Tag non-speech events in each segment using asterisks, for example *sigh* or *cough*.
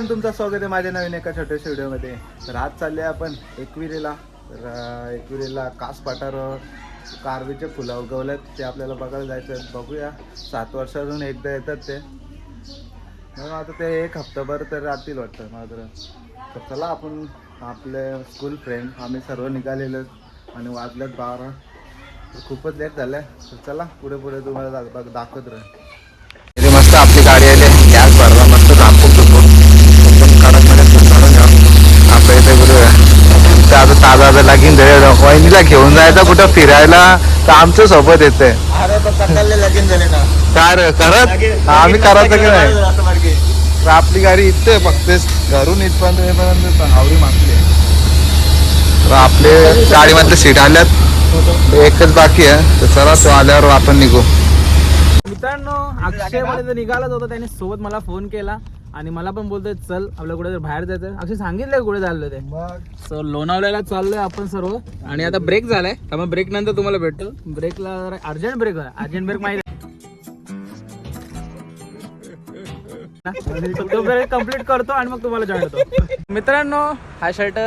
नमस्कार मित्रांनो तुमचं स्वागत आहे माझ्या नवीन एका छोट्याशा व्हिडिओमध्ये. तर आज चालले आपण एकविरेला. तर एकविरेला कास पाठार कारवीचे फुलं उगवलेत. ते आपल्याला बघायला जायचं आहे. बघूया. सात वर्षातून एकदा येतात ते. मग आता ते एक हप्ताभर तर राहतील वाटतं मात्र. तर चला आपण आपले स्कूल फ्रेंड आम्ही सर्व निघालेलो आणि वाजल्यात बारा. खूपच लेट झालं तर चला पुढे पुढे तुम्हाला दाखवत राहील इथे आता ताजा ताजा वहिनीला घेऊन जायचं कुठं फिरायला? तर आमच्यासोबत येते. लगीन झाले ना काय रे, करत? आम्ही करायचं की नाही? तर आपली गाडी इथे फक्त. घरून इथपर्यंत येईपर्यंत आवडी मागली. तर आपले गाडीमधले सीट आल्यात. एकच बाकी आहे. तर चला तो आल्यावर आपण निघू. मित्रांनो अक्षयमध्ये निघालाच होता त्याने सोबत मला फोन केला. आणि मला पण बोलतोय चल आपल्या कुठे बाहेर जायचं अक्षय सांगितलंय कुठे चाललोय ते. सो लोणावळ्याला चाललोय आपण सर्व. आणि आता ब्रेक झालाय. त्यामुळे ब्रेक नंतर तुम्हाला भेटतो. ब्रेकला अर्जंट ब्रेक अर्जंट ब्रेक माहिती आहे. तो ब्रेक कंप्लीट करतो आणि मग तुम्हाला जॉईन होतो. मित्रांनो हा शर्ट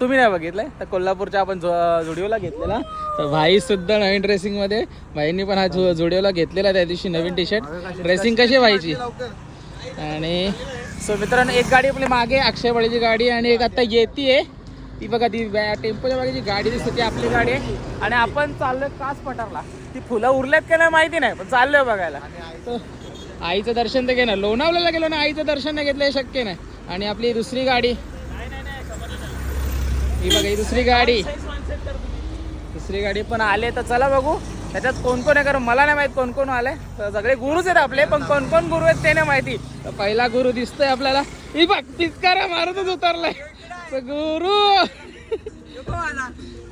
तुम्ही नाही बघितलाय. तर कोल्हापूरच्या आपण जुडिओला घेतलेला. तर भाई सुद्धा नवीन ड्रेसिंगमध्ये. भाईंनी पण हा जुडिओला घेतलेला त्या दिवशी नवीन टी शर्ट ड्रेसिंग कशी आहे भाईची? आणि सो मित्रांनो एक गाडी आपली मागे अक्षय बळीची गाडी आणि एक आता येते ती बघा ती टेम्पोच्या मागे जी गाडी दिसते ती आपली गाडी आहे. आणि आपण चाललोय कास पठारला ती फुलं उरल्यात का नाही माहिती नाही पण चाललोय बघायला. आईचं दर्शन तर घेणार. लोणावळ्याला गेलो ना आईचं दर्शन नाही घेतलं हे शक्य नाही. आणि आपली दुसरी गाडी. ही बघा ही दुसरी गाडी. दुसरी गाडी पण आले तर चला बघू. त्याच्यात कोण कोण आहे? कारण मला नाही माहीत कोण कोण आले तर सगळे गुरुच आहेत आपले पण कोण कोण गुरु आहेत ते नाही माहिती. तर पहिला गुरु दिसतोय आपल्याला. ही बघ पिचकारा मारतच उतरलाय. तर गुरु.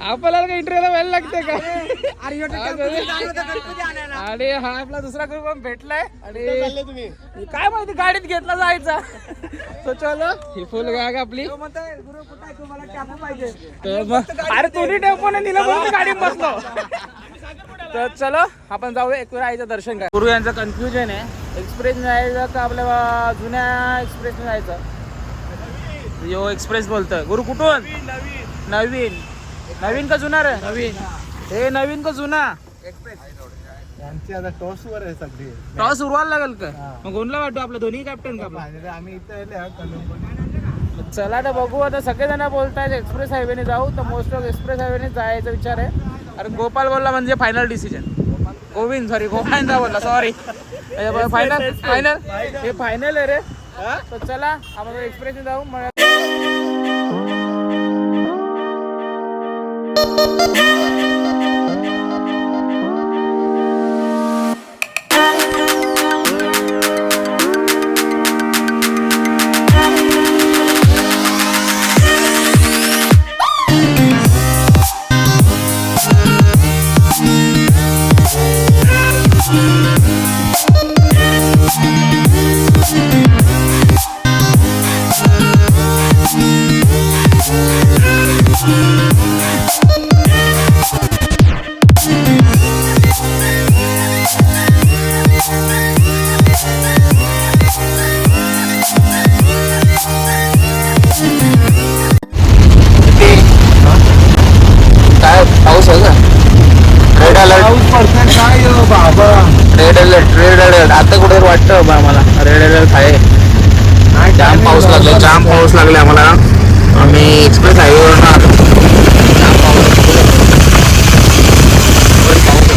आपल्याला काही इंटरव्ह्यूला व्हायला लागते का? आणि हा आपला दुसरा गुरु पण भेटलाय. आणि काय माहिती गाडीत घेतला जायचा. तो चलो. ही फुल गाग आपली. अरे तुम्ही टेम्पोने दिलं म्हणून गाडीत बसलो. तर चलो आपण जाऊया एक आईचं दर्शन काय गुरु यांचं कन्फ्युजन आहे. एक्सप्रेस जायचं का आपल्या जुन्या एक्सप्रेसने जायचं यो एक्सप्रेस बोलतोय. गुरु कुठून? नवीन. नवीन का जुना रे? नवीन. हे नवीन का जुना? यांची आता टॉसवर आहे सगळी. टॉस उरवायला लागेल का? मग कोणला वाटतो आपलं दोन्ही कॅप्टन का आम्ही इथे. चला तर बघू आता सगळेजण बोलतायत एक्सप्रेस हायवेने जाऊ तर मोस्ट ऑफ एक्सप्रेस हायवेने जायचा विचार आहे. अरे गोपाल बोलला म्हणजे final decision Govind sorry Govinda बोलला सॉरी फायनल फायनल हे फायनल आहे रे. तर चला आपण एक्सप्रेसने जाऊ मग वाटतं बा मला रेड अलर्ट आहे. जाम पाऊस लागला जाम पाऊस लागला आम्हाला. आम्ही एक्सप्रेस हायवेवरून आलो. जाम पाऊस.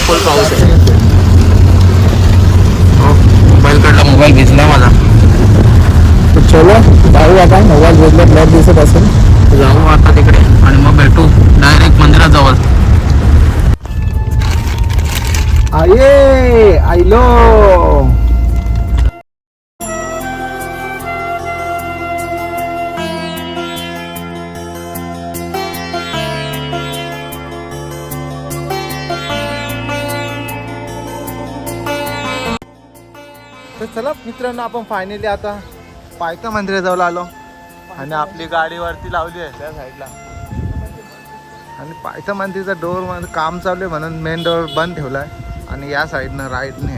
फुल पाऊस आहे. मोबाईल कडला मोबाईल माझा चलो जाऊ आपण मोबाईल घेतला ब्लॅक दिसत असेल जाऊ आता तिकडे आणि मग भेटू. डायरेक्ट आये आयलो. मित्रांनो आपण फायनली आता पायथा मंदिराजवळ आलो. आणि आपली गाडीवरती लावली आहे. त्या साईडला आणि पायथा मंदिरचा डोरमध्ये काम चालू आहे म्हणून मेन डोर बंद ठेवला आहे आणि या साईडनं राईटने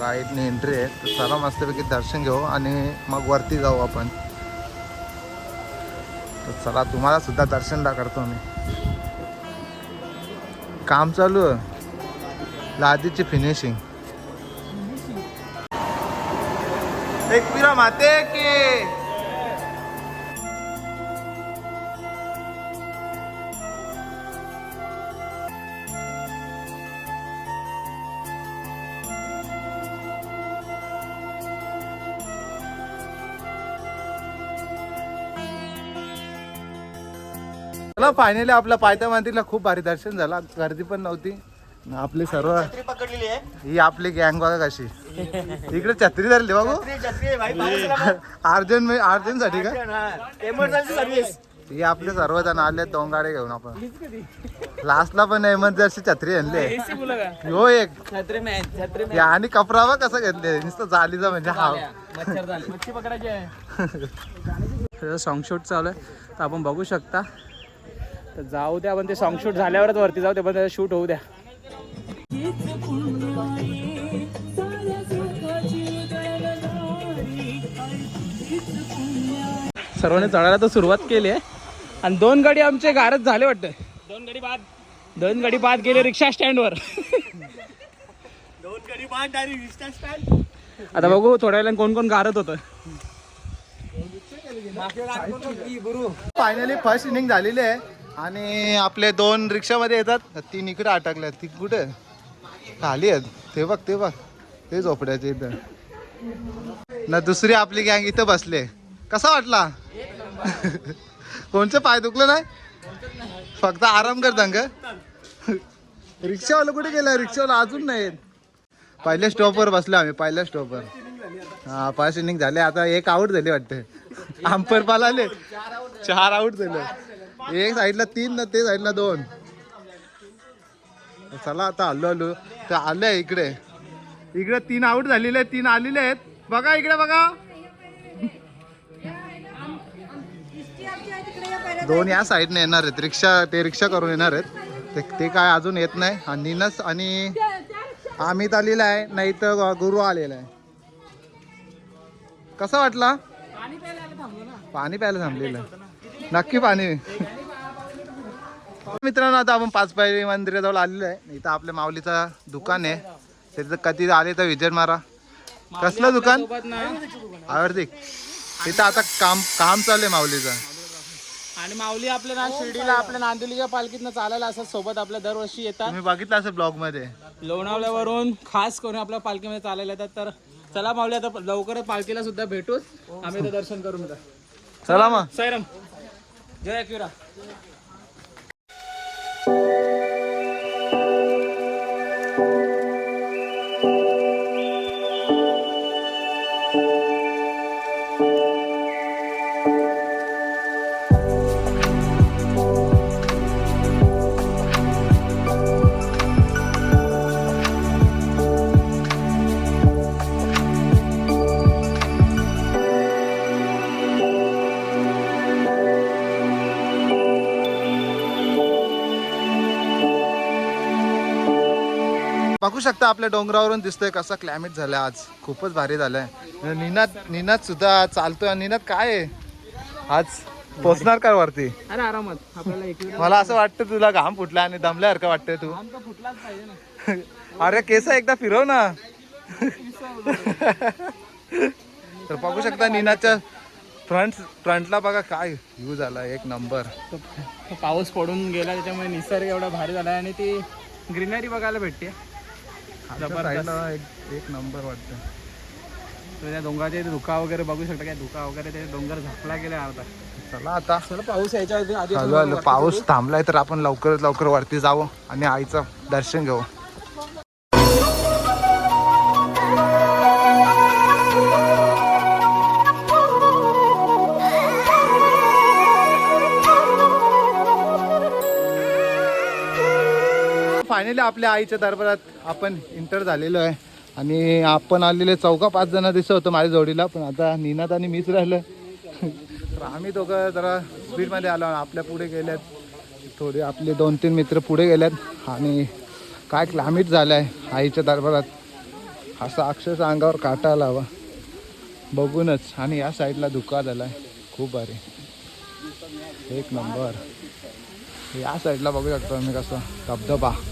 राईटने एंट्री आहे. तर चला मस्तपैकी दर्शन घेऊ आणि मग वरती जाऊ आपण. तर चला तुम्हाला सुद्धा दर्शन दा करतो मी. काम चालू आहे. लादीची फिनिशिंग एक पिरा माते की। चला फायनली आपल्या पायथ्या मंदिरला खूप भारी दर्शन झाला. गर्दी पण नव्हती. आपले सर्व पकडलेली आहे. ही आपली गँग बघा कशी. इकडे छत्री धरली बाबू. छत्री आहे भाई पाऊस अर्जन अर्जनसाठी का? सर्व्हिस ही. आपले सर्वजण आले दोन गाडी घेऊन आपण. लास्टला पण एमर्जन्सी छत्री आणले. हो एक. छत्री आणि कपरावा कसं घेतले? नुसतं जालीचा म्हणजे हा. मच्छर झाली मच्छी पकडायची आहे. सॉन्ग शूट चालू आहे. तर आपण बघू शकता. तर जाऊ द्या पण ते सॉन्ग शूट झाल्यावरच वरती जाऊ दे पण त्याचं शूट होऊ द्या. सर्वांनी चढायला तर सुरुवात केली आहे. आणि दोन गाडी आमचे गारच झाले वाटतं. दोन गाडी बाद. दोन गाडी बाद गेले रिक्षा स्टँडवर. दोन गडी बाद आणि रिक्षा स्टँड. आता बघू थोड्या वेळाने कोण कोण गारत होतं. फायनली फर्स्ट इनिंग झालेली आहे. आणि आपले दोन रिक्षामध्ये येतात. तीन इकडे अटकल्यात. ती कुठे? खाली आहेत. ते बघ ते बघ. ते झोपड्याचे इथं. ना दुसरी आपली गँग इथं बसले. कसा वाटला? कोणचं पाय दुखलं नाही? फक्त आराम कर दंग. रिक्षावाला कुठे गेला? रिक्षावाला अजून नाही पहिल्या स्टॉपवर बसलो आम्ही पहिल्या स्टॉपवर हा पाच इनिंग झाले आता एक आऊट झाले वाटते. आंपर पाल आले चार आऊट झाले. एक साईडला तीन ना ते साईडला दोन. चला आता आलो आलो. तर आले इकडे. इकडे तीन आऊट झालेले तीन आलेले आहेत. बघा इकडे बघा. दोन या साईडने येणार आहेत. रिक्षा ते रिक्षा करून येणार आहेत. ते ते काय अजून येत नाही. आणि निनस आणि अमित आलेला आहे. नाही तर गुरु आलेला आहे. कसा वाटला? पाणी प्यायला थांबलेलं नक्की पाणी. मित्रांनो आता आपण पाचपाई मंदिराजवळ आलेलो आहे. इथं आपल्या माऊलीचं दुकान आहे. तिथं कधी आले तर विजय मारा. कसलं दुकान? आवडते इथं आता काम काम चालू आहे माऊलीचं. आणि माऊली आपल्या ना शिर्डीला आपल्या नांदिवलीच्या पालखीतनं चालायला असं सोबत आपल्या दरवर्षी येतात. तुम्ही बघितलं असेल ब्लॉगमध्ये? लोणावळ्यावरून खास करून आपल्या पालखीमध्ये चालायला येतात. तर चला माऊली आता लवकरच पालखीला सुद्धा भेटूच आम्ही इथं दर्शन करून चला मग. सैरम. जय एकविरा बघू शकता आपल्या डोंगरावरून दिसतोय कसा क्लायमेट झालाय आज. खूपच भारी झालाय. निनाद निनाद सुद्धा चालतोय. निनाद काय आहे? आज पोचणार का वरती? अरे आरामात. आपल्याला मला असं वाटतं तुला घाम फुटला आणि दमल्यासारखं वाटतंय तू. आमचा फुटलाच पाहिजे ना. *laughs* अरे केस एकदा फिरव ना. *laughs* तर बघू शकता निनाच्या फ्रंट फ्रंटला बघा काय व्ह्यू झाला एक नंबर तो पाऊस पडून गेला त्याच्यामुळे निसर्ग एवढा भारी झाला आणि ती ग्रीनरी बघायला भेटते. जबरदस्त. एक एक नंबर वाटतं. तर त्या डोंगराचे धुका वगैरे बघू शकता काय? धुका वगैरे ते डोंगर झाकला गेले अर्धा चला आता. चला पाऊस यायच्या आधी आधी पाऊस थांबलाय तर आपण लवकरात लवकर वरती जावं आणि आईचं दर्शन घेऊ फायनली आपल्या आईच्या दरबारात आपण इंटर झालेलो आहे. आणि आपण आलेले चौका पाच जण दिसत होतं माझ्या जोडीला पण आता निनात आणि मीच राहिलं तर आम्ही दोघं जरा स्पीडमध्ये आलो आपल्या पुढे गेल्यात. थोडे आपले दोन तीन मित्र पुढे गेल्यात. आणि काय क्लामिट झालं आहे आईच्या दरबारात असा अक्षरशः अंगावर काटा आला हवा बघूनच. आणि या साईडला धुका आहे खूप भारी. एक नंबर. या साईडला बघू शकतो आम्ही कसं धबधबा.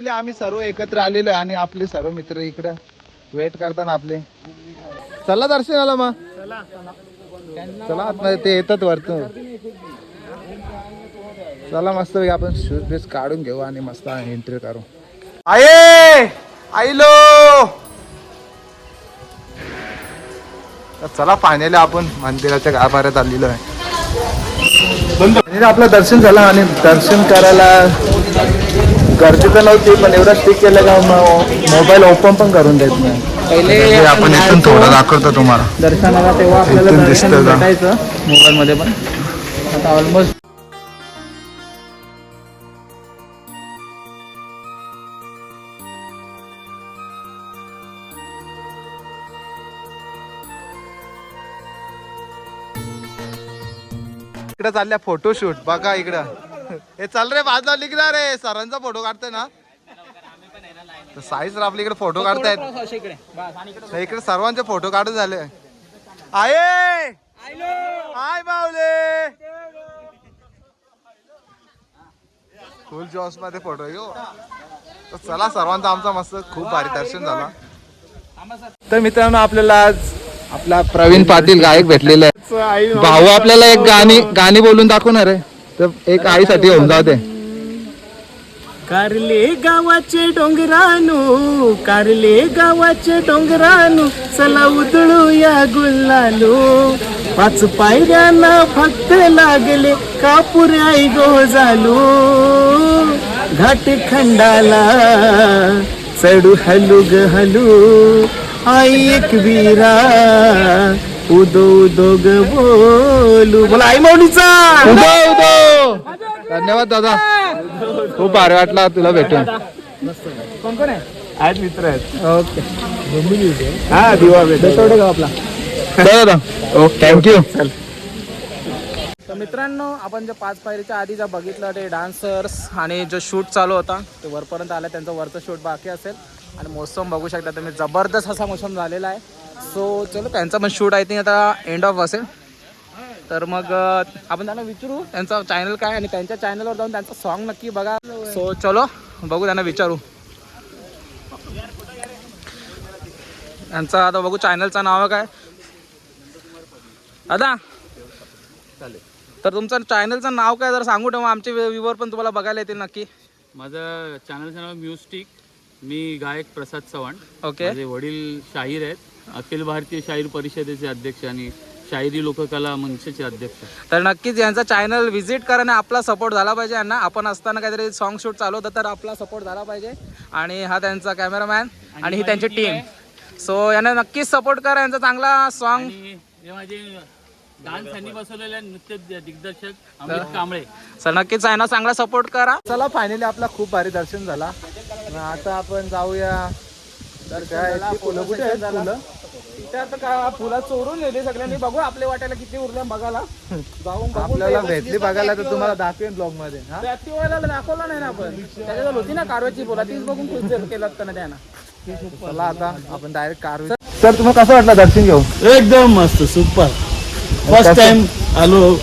पहिले आम्ही सर्व एकत्र आलेलो आहे आणि आपले सर्व मित्र इकडे वेट करताना आपले. चला दर्शनाला मग. चला आता ते येतात वरत चला मस्त आपण शूज बीज काढून घेऊ आणि मस्त एंट्री करू. आये! आईलो! चला फायनली आपण मंदिराच्या गाभाऱ्यात आलेलो आहे. आपलं दर्शन झालं आणि दर्शन करायला गर्दी तर नव्हती पण एवढं स्टिक केलं का मोबाईल ओपन पण करून देत नाही. पहिले आपण इथून थोडं दाखवतो तुम्हाला. दर्शनाला तेव्हा आपल्याला इथून दर्शन दिसतं का? भेटायचं मोबाईल मध्ये पण. आता ऑलमोस्ट इकडे चालल्या फोटोशूट बघा इकडं. हे चल रे बाजूला निघणार रे. सरांचा फोटो काढतोय ना. तर साई सर आपल्या इकडे फोटो काढतायत. इकडे. बस आणि इकडे तर इकडे सर्वांचे फोटो काढून झाले. आये! हाय बावले फुल जॉसमध्ये फोटो घेऊ तर चला सर्वांचा आमचा मस्त खूप भारी दर्शन झाला. तर मित्रांनो आपल्याला आज आपला प्रवीण पाटील गायक भेटलेले आहे. भाऊ आपल्याला एक गाणी गाणी बोलून दाखवणार आहे. तर एक आईसाठी होऊन जाऊ दे. कारले गावाचे डोंगरानू कारले गावाचे डोंगरानू चला उदळू या गुल्लालो पाच पायऱ्यांना फक्त लागले कापूर आई गो झालो घाट खंडाला चढू हलू ग हलू. आई एक वीरा उदो उदो ग बोलू. बोला आई माऊलीचा! उदो उदो! धन्यवाद दादा. खूप भारी वाटला तुला भेटून. कोण कोण आहे? आहेत मित्र आहेत. ओके. हा दिवा आपला? थँक्यू तर मित्रांनो आपण जे पाच पायरीच्या आधी जे बघितलं ते डान्सर्स आणि जो शूट चालू होता ते वरपर्यंत आलं. त्यांचं वरचं शूट बाकी असेल. आणि मोसम बघू शकता तुम्ही. जबरदस्त असा मोसम झालेला आहे. सो चलो त्यांचा पण शूट आय थिंक आता एंड ऑफ असेल. तर मग आपण त्यांना विचारू त्यांचा चॅनल काय आणि त्यांच्या चॅनलवर जाऊन त्यांचं सॉन्ग नक्की बघा. सो चलो बघू त्यांना विचारू. त्यांचा आता बघू चॅनलचं नाव काय. दादा तर तुमचं चॅनलचं नाव काय जर सांगू ठेवा आमचे व्ह्यूवर पण तुम्हाला बघायला येतील नक्की. माझं चॅनलचं नाव म्युस्टिक मी गायक प्रसाद चव्हाण. ओके माझे वडील शाहीर आहेत. अखिल भारतीय शाहीर परिषदेचे अध्यक्ष आणि शाहिरी लोककला मंचचे अध्यक्ष. तर नक्कीच यांचा चॅनल व्हिजिट करा आणि आपला सपोर्ट झाला पाहिजे यांना. आपण असताना काहीतरी सॉन्ग शूट चालू होतं तर आपला सपोर्ट झाला पाहिजे. आणि हा त्यांचा कॅमेरामॅन आणि ही त्यांची टीम सो यांना नक्कीच सपोर्ट करा यांचा चांगला सॉन्ग आणि हे माझे डान्स यांनी बसवलेले नृत्य दिग्दर्शक अमित कांबळे. सर नक्कीच यांना चांगला सपोर्ट करा. चला फायनली आपला खूप भारी दर्शन झाला. आता आपण जाऊया. तर काय फुलं कुठे फुलं? इथे आता का फुलं चोरून नेली सगळ्यांनी. बघू आपल्या वाट्याला किती उरल्या बघायला. जाऊन बघू. आपल्याला ते भेटली बघायला तर तुम्हाला दाखवेन ब्लॉगमध्ये हा? दाखवला नाही ना आपण. त्याच्याजवळ होती ना कारवाची बोला. तीच बघून खुश केलं असतं त्यानं. चला आता आपण डायरेक्ट कार सर तुम्हाला कसं वाटलं दर्शन घेऊ एकदम मस्त सुपर फर्स्ट टाइम आलो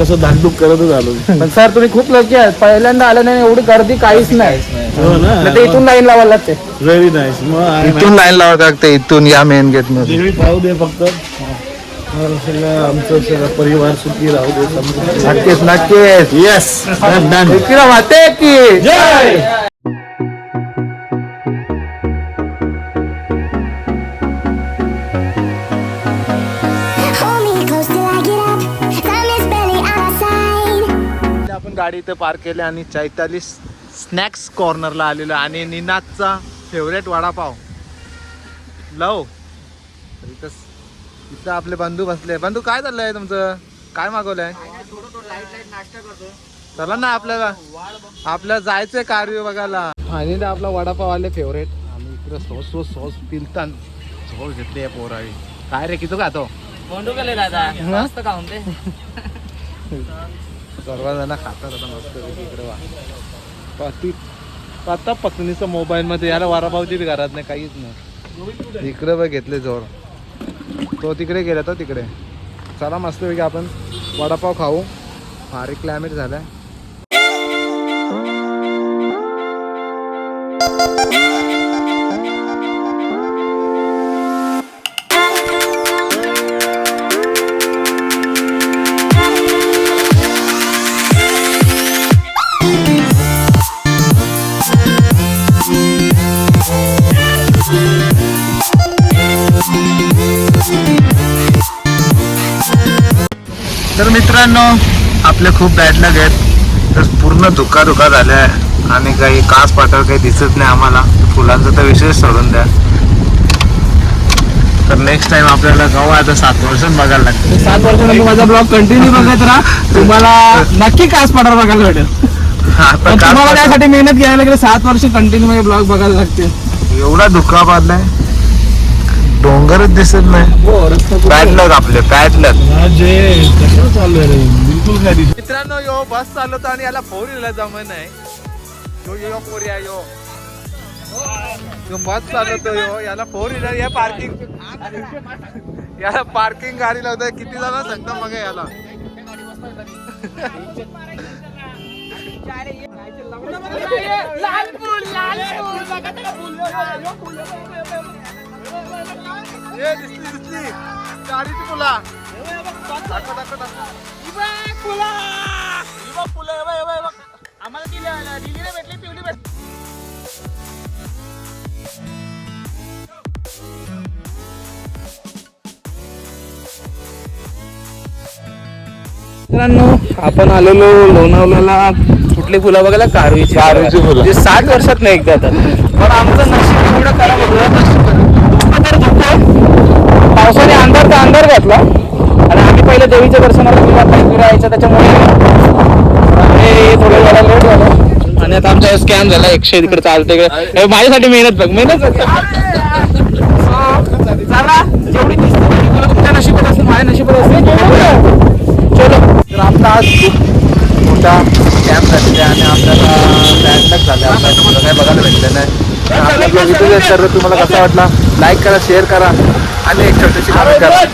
कसं धाकधूक करतच आलो पण सर तुम्ही खूप लकी आहेत. पहिल्यांदा आले नाही एवढी गर्दी काहीच नाही. इथून लाईन लावायला लागते. इथून लाईन लावायला लागते इथून या मेन गेटमध्ये देवी पाहू दे फक्त. येस आपण गाडी इथे पार्क केली आणि चैतालीस स्नॅक्स कॉर्नरला आलेलो आहे. आणि निनादचा फेवरेट वडापाव. लव. इथं इथं आपले बंधू बसले. बंधू काय चाललंय तुमचं? काय मागवलंय? चला ना आपल्याला. आपल्याला जायचंय कार्य बघायला. आणि ना आपला वडापाव आले फेवरेट आम्ही इकडे सॉस सॉस सॉस पिलतान. सॉस घेतले पोरावी. काय रे किती खातो? *laughs* सर्वजण खातात आता मस्त इकडे वा. पाती आता पत्नीचं मोबाईल मध्ये याला वडापावची बी घरात नाही काहीच नाही. इकडे बघ घेतले जोर. तो तिकडे गेला तो तिकडे. चला मस्तपैकी आपण वडापाव खाऊ. भारी क्लायमेट आहे तर मित्रांनो आपले खूप बॅड लग आहेत. तर पूर्ण धुका धुका झाल्या आहे आणि काही कास पाठर काही दिसत नाही आम्हाला. फुलांचा तर विशेष सोडून द्या. तर नेक्स्ट टाइम आपल्याला गाव आता सात वर्षात बघायला लागतं सात वर्षानंतर माझा ब्लॉग कंटिन्यू *laughs* बघत राहा. तुम्हाला नक्की कास पठार बघायला भेटेल. तुम्हाला त्यासाठी मेहनत घ्यायला लागेल सात वर्ष कंटिन्यू माझे ब्लॉग बघायला लागतील. एवढा धुका बांधलाय डोंगरच दिसत नाही हो बॅड लग आपले दिसत मित्रांनो यो बस चालवतो आणि याला फोर व्हीलर जमत नाही यो यो फोर या बस चालवतो यो याला फोर व्हीलर या पार्किंग याला पार्किंग गाडी लावतोय किती जण सांगतो मग याला ए, दिसली दिसली. दाखव दाखव दाखव. मित्रांनो आपण आलेलो लोणावळ्याला. कुठली फुलं बघायला? कारवीची कारवीची फुलं. जे साठ वर्षात नाही एकदा येतात पण आमचं नशीब एवढं खराब होतं तर. पावसाने अंधार तर अंधार घातला. आणि आम्ही पहिले देवीच्या दर्शनाला इकडे यायचं त्याच्यामुळे थोडं जरा लेट झालं. आणि आता आमचा स्कॅम झाला. एकशे इकडे चालते इकडे. माझ्यासाठी मेहनत बघ मेहनत. चला जेवढी तुमच्या नशिबात माझ्या नशिबात चलो. तर आज खूप मोठा कॅम्प झालेला आहे आणि आपल्याला बॅडलक झाले आपल्याला काही बघायला भेटलं नाही आपला तर तुम्हाला कसा वाटला? लाईक करा शेअर करा आणि एक छोटीशी कमेंट करा.